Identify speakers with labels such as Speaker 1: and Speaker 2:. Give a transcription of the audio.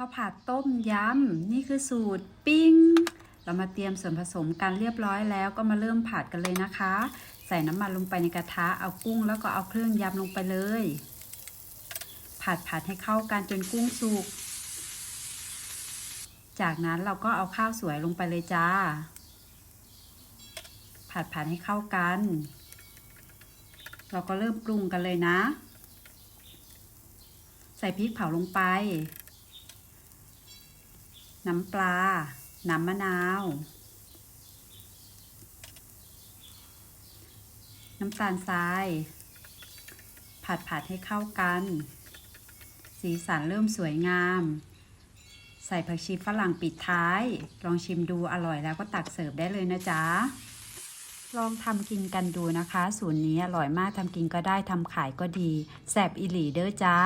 Speaker 1: ข้าวผัดต้มยำนี่คือสูตรปิ้ง เรามาเตรียมส่วนผสมกันเรียบร้อยแล้วก็มาเริ่มผัดกันเลยนะคะ ใส่น้ำมันลงไปในกระทะเอากุ้งแล้วก็เอาเครื่องยำลงไปเลย ผัดผัดให้เข้ากันจนกุ้งสุกจากนั้นเราก็เอาข้าวสวยลงไปเลยจ้า ผัดผัดให้เข้ากัน เราก็เริ่มปรุงกันเลยนะ ใส่พริกเผาลงไป น้ำปลา น้ำมะนาว น้ำตาลทราย ผัดผัดให้เข้ากัน สีสันเริ่มสวยงาม ใส่ผักชีฝรั่งปิดท้าย ลองชิมดูอร่อยแล้วก็ตักเสิร์ฟได้เลยนะจ๊ะลองทำกินกันดูนะคะ สูตรนี้อร่อยมากทำกินก็ได้ทำขายก็ดี แสบอิหลีเด้อจ้า